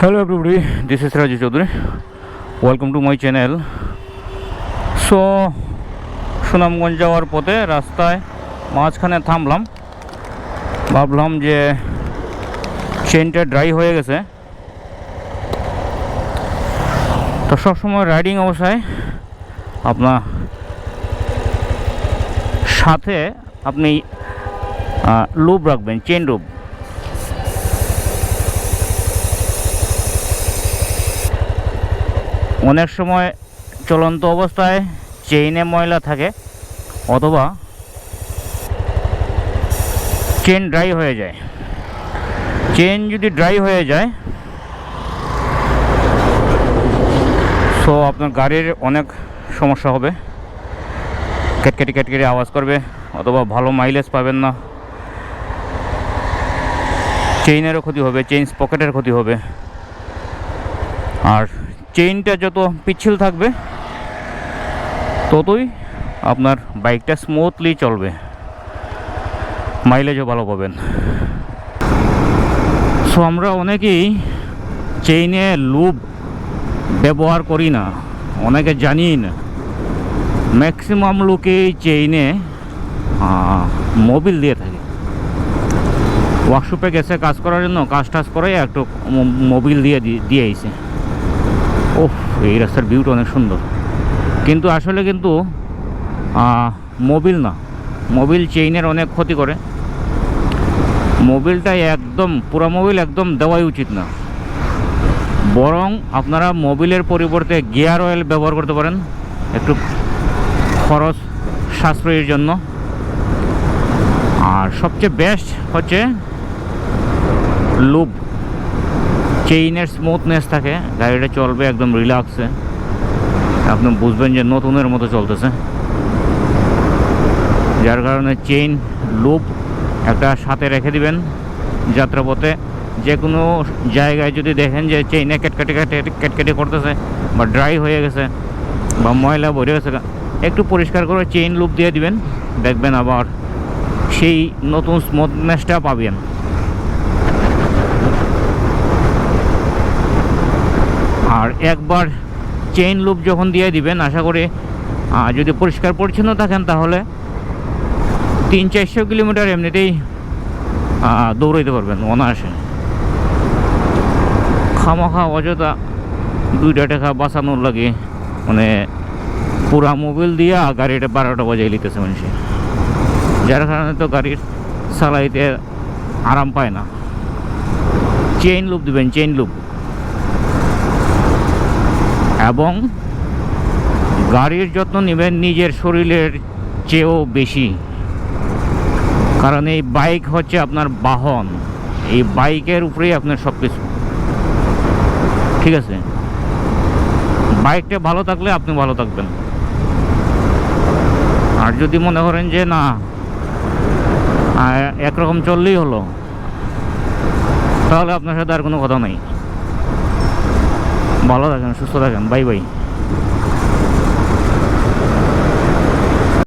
Hello everybody, this is Raju Chowdhury welcome to my channel so Sunamganj যাওয়ার পথে রাস্তায় মাঝখানে থামলাম। ভাবলাম যে চেনটা ড্রাই হয়ে গেছে। তো সবসময় রাইডিং অবস্থায় আপনার সাথে আপনি লুব রাখবেন চেন লুব অনেক সময় চলন্ত অবস্থায় চেইনে ময়লা থাকে, অথবা চেন ড্রাই হয়ে যায়। চেন যদি ড্রাই হয়ে যায় সো আপনার গাড়ির অনেক সমস্যা হবে। কেটকেটে কেটকেটে আওয়াজ করবে, অথবা ভালো মাইলেজ পাবেন না। চেইনেরও ক্ষতি হবে চেইন পকেটের ক্ষতি হবে। আর চেইনটা যত পিচ্ছিল থাকবে, ততই আপনার বাইকটা স্মুথলি চলবে। মাইলেজও ভালো পাবেন। সো আমরা অনেকেই চেইনে লুব ব্যবহার করি না, অনেকে জানি না। ম্যাক্সিমাম লোকেই চেইনে মোবিল দিয়ে থাকে। ওয়ার্কশপে গেছে কাজ করার জন্য, কাজ টাজ করে একটু মোবিল দিয়ে দিয়ে আইছে। ওহ, এই রাস্তার ভিউটা অনেক সুন্দর। কিন্তু আসলে কিন্তু মোবিল না। মোবিল চেইনের অনেক ক্ষতি করে। মোবিলটা একদম, পুরো মোবিল একদম দেওয়াই উচিত না। বরং আপনারা মোবিলের পরিবর্তে গিয়ার অয়েল ব্যবহার করতে পারেন। একটু খরচ, সাশ্রয়ের জন্য। আর সবচেয়ে বেস্ট হচ্ছে লুব চেইনের স্মুথনেস থাকে, গাড়িটা চলবে একদম রিল্যাক্সে আপনি বুঝবেন যে নতুনের মতো চলতেছে। যার কারণে চেইন লুপ একটা সাথে রেখে দিবেন যাত্রাপথে। যে কোনো জায়গায় যদি দেখেন যে চেইনে কেটকেটে কেটে কেটকেটে করতেছে বা ড্রাই হয়ে গেছে বা ময়লা ভরে গেছে, একটু পরিষ্কার করে চেইন লুপ দিয়ে দিবেন। দেখবেন আবার সেই নতুন স্মুথনেসটা পাবেন। আর একবার চেইন লুপ যখন দিয়ে দিবেন, আশা করি যদি পরিষ্কার পরিচ্ছন্ন থাকেন, তাহলে তিন চারশো কিলোমিটার এমনিতেই দৌড়াইতে পারবেন, অনায়াসে। খামাখা, অযথা দুইটা টাকা বাঁচানোর লাগে মানে পুরা মোবিল দিয়া গাড়িটা বারোটা বাজাই লিতেছে মানুষে। যার কারণে তো গাড়ির চালাইতে আরাম পায় না। চেইন লুপ দিবেন চেইন লুপ এবং গাড়ির যত্ন নেবেন নিজের শরীরের চেয়েও বেশি। কারণ এই বাইক হচ্ছে আপনার বাহন। এই বাইকের উপরেই আপনার সব কিছু ঠিক আছে? বাইকটা ভালো থাকলে আপনি ভালো থাকবেন। আর যদি মনে করেন যে না একরকম চললেই হলো, তাহলে আপনার সাথে আর কোনো কথা নাই। ভালো থাকেন সুস্থ থাকেন বাই বাই।